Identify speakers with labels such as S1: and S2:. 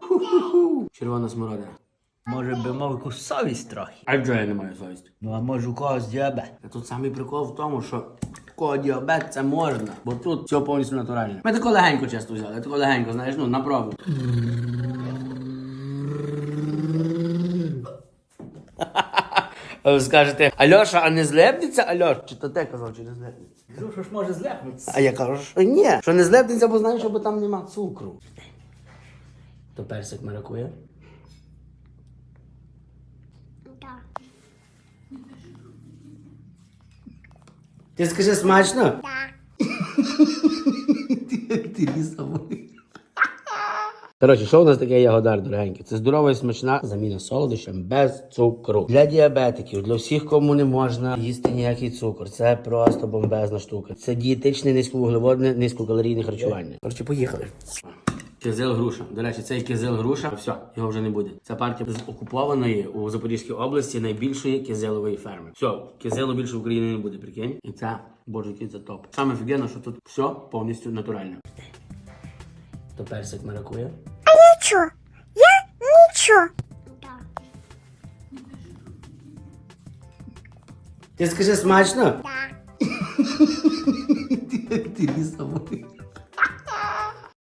S1: Ху-ху-ху. Червона смородина.
S2: Може би мав якусь совість трохи.
S1: А вже я не маю совісті.
S2: Ну а може у когось діабет.
S1: Та тут самий прикол в тому, що такого діабет це можна, бо тут все повністю натуральне. Ми тако легенько часто взяли, тако легенько, знаєш, ну на пробу. Ви скажете, Альоша, а не злепнеться, Альош? Чи то ти казав, чи не злепнеться?
S2: Кажу, що ж може злепнутися.
S1: А я кажу, що ні, що не злепнеться, бо знаєш, бо там нема цукру. То персик маракує?
S3: Так.
S1: Ти скажи смачно?
S3: Так.
S1: Ти лісовий. Коротше, що у нас таке ягодар, дорогенький? Це здорова і смачна заміна солодощам без цукру. Для діабетиків, для всіх, кому не можна їсти ніякий цукор. Це просто бомбезна штука. Це дієтичне, низьковуглеводне, низькокалорійне харчування. Коротше, поїхали. Кизил груша. До речі, цей кизил груша, все, його вже не буде. Це партія з окупованої у Запорізькій області найбільшої кизилової ферми. Все, кизилу більше в Україні не буде, прикинь. І це, боже, це топ. Саме офігенно, що тут все повністю натуральне. То персик маракує.
S3: Нічого. Я нічого. Так.
S1: Ти скажи смачно?
S3: Так.
S1: Ти лісовий.